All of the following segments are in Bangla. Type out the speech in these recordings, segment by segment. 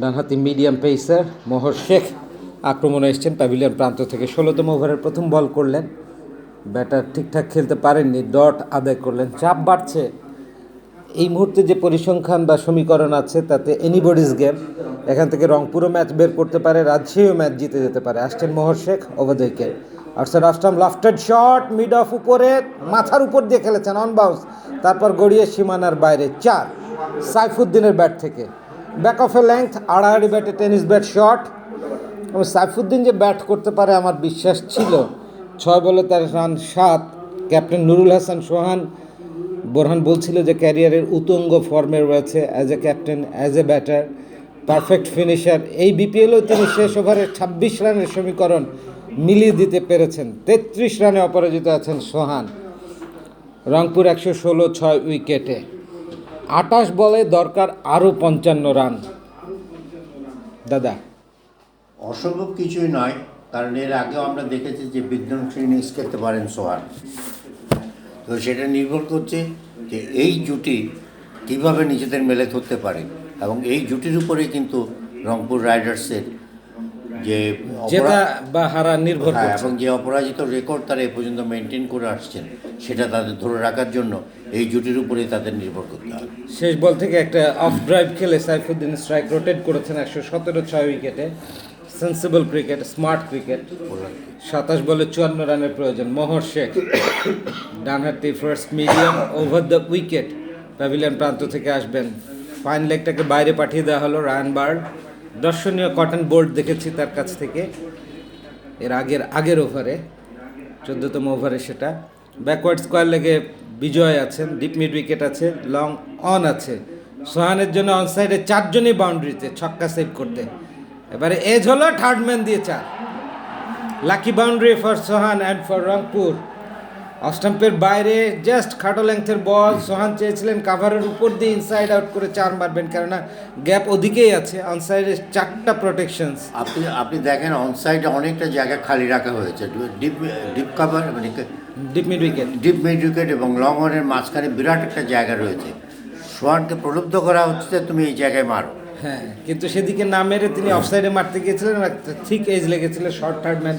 ডানহাতি মিডিয়াম পেসার মোহর শেখ আক্রমণে এসছেন প্যাভিলিয়ন প্রান্ত থেকে। ষোলোতম ওভারের প্রথম বল করলেন। ব্যাটার ঠিকঠাক খেলতে পারেননি, ডট আদায় করলেন। চাপ বাড়ছে। এই মুহূর্তে যে পরিসংখ্যান বা সমীকরণ আছে, তাতে এনিবডিজ গেম এখান থেকে রংপুরও ম্যাচ বের করতে পারে, রাজশাহীও ম্যাচ জিতে যেতে পারে। আসছেন মোহর শেখ ওভার উইকেট আর্সার আস্টাম লাফটেড শট মিড অফ উপরে, মাথার উপর দিয়ে খেলেছেন অন তারপর গড়িয়ে সীমানার বাইরে, চার। সাইফুদ্দিনের ব্যাট থেকে। ব্যাক অফ এ লেংথ আড়াআড়ি ব্যাটে টেনিস ব্যাট শট। এবং সাইফুদ্দিন যে ব্যাট করতে পারে, আমার বিশ্বাস ছিল, ছয় বলে তার রান সাত। ক্যাপ্টেন নুরুল হাসান সোহান, বোরহান বলছিল যে ক্যারিয়ারের উতুঙ্গ ফর্মে রয়েছে as a captain as a batter perfect finisher এই বিপিএলও তিনি শেষ ওভারে ছাব্বিশ রানের সমীকরণ মিলিয়ে দিতে পেরেছেন। তেত্রিশ রানে অপরাজিত আছেন সোহান। রংপুর একশো ষোলো, ছয় উইকেটে। আটাশ বলে দরকার আরও পঞ্চান্ন রান। দাদা। অসম্ভব কিছুই নয়, কারণ এর আগেও আমরা দেখেছি যে বিধ্বংসী ইনিংস খেলতে পারেন সোহান। তো সেটা নির্ভর করছে যে এই জুটি কীভাবে নিজেদের মেলে ধরতে পারে এবং এই জুটির উপরেই কিন্তু রংপুর রাইডার্সের যে জেতা বা হারা নির্ভর হ্যাঁ, এবং যে অপরাজিত রেকর্ড তারা এ পর্যন্ত মেনটেন করে আসছেন সেটা তাদের ধরে রাখার জন্য এই জুটির উপরেই তাদের নির্ভর করতে হবে। শেষ বল থেকে একটা অফ ড্রাইভ খেলে সাইফুদ্দিন স্ট্রাইক রোটেট করেছেন একশো সতেরো ছয় উইকেটে সেন্সিবল ক্রিকেট স্মার্ট ক্রিকেট সাতাশ বলে চুয়ান্ন রানের প্রয়োজন। মোহর শেখ ডানহাতি fast medium over the wicket pavilion প্রান্ত থেকে আসবেন। ফাইন লেগটাকে বাইরে পাঠিয়ে দেওয়া হলো রায়ান বার্ড দর্শনীয় কটন বোর্ড দেখেছি তার কাছ থেকে। এর আগের আগের ওভারে চোদ্দতম ওভারে সেটা। ব্যাকওয়ার্ড স্কোয়ার লেগে বিজয় আছেন ডিপ মিড উইকেট আছে লং অন আছে। সোহানের জন্য অন সাইডে চারজনই বাউন্ডারিতে ছক্কা সেভ করতে। এবারে এজ হলো থার্ড ম্যান দিয়ে চার। Lucky boundary for Sohan and for Rangpur. অস্টাম্পের বাইরে জাস্ট খাটো লেংথের বল সোহান চেয়েছিলেন কাভারের উপর দিয়ে ইনসাইড আউট করে চার মারবেন কেননা গ্যাপ ওদিকেই আছে অন সাইডে চারটা প্রোটেকশনস আপনি আপনি দেখেন অনসাইডে অনেকটা জায়গা খালি রাখা হয়েছে ডিপ ডিপ কাভার মানে deep mid wicket deep mid wicket এবং লং অনের মাঝখানে বিরাট একটা জায়গা রয়েছে। সোহানকে প্রলুব্ধ করা হচ্ছে যে তুমি এই জায়গায় মারো। হ্যাঁ কিন্তু সেদিকে না মেরে তিনি অফসাইডে মারতে গিয়েছিলেন ঠিক এজ লেগেছিল শর্ট থার্ড ম্যান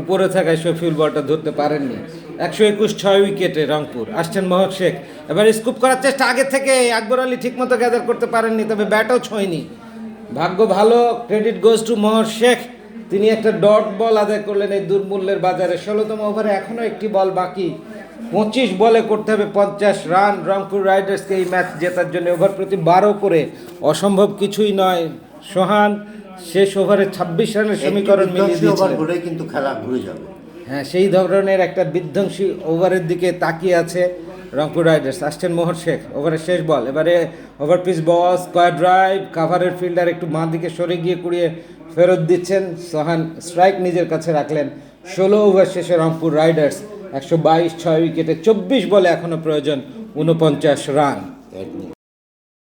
উপরে থাকায় শফিউল বলটা ধরতে পারেননি। একশো একুশ ছয় উইকেটে রংপুর। আসছেন মোহর শেখ। এবার স্কুপ করার চেষ্টা আগে থেকে আকবর আলী ঠিকমতো গ্যাদার করতে পারেননি তবে ব্যাটও ছোঁয়নি। ভাগ্য ভালো credit goes to Mohor Sheikh. তিনি একটা ডট বল আদায় করলেন এই দুর্মূল্যের বাজারে। ষোলোতম ওভারে এখনও একটি বল বাকি। পঁচিশ বলে করতে হবে পঞ্চাশ রান। রংপুর রাইডার্সকে এই ম্যাচ জেতার জন্য ওভার প্রতি বারো করে অসম্ভব কিছুই নয়। সোহান শেষ ওভারে ছাব্বিশ রানের সমীকরণ মিলিয়ে কিন্তু খেলা ঘুরে যাবে। হ্যাঁ সেই ধরনের একটা বিধ্বংসী ওভারের দিকে তাকিয়ে আছে রংপুর রাইডার্স। আসছেন মোহর শেখ, ওভারের শেষ বল। এবারে over pitch ball square drive, কাভারের fielder একটু বাঁ দিকে সরে গিয়ে কুড়িয়ে ফেরত দিচ্ছেন। সোহান স্ট্রাইক নিজের কাছে রাখলেন। ষোলো ওভার শেষে রংপুর রাইডার্স একশো বাইশ, ছয় উইকেটে চব্বিশ বলে এখনও প্রয়োজন উনপঞ্চাশ রান।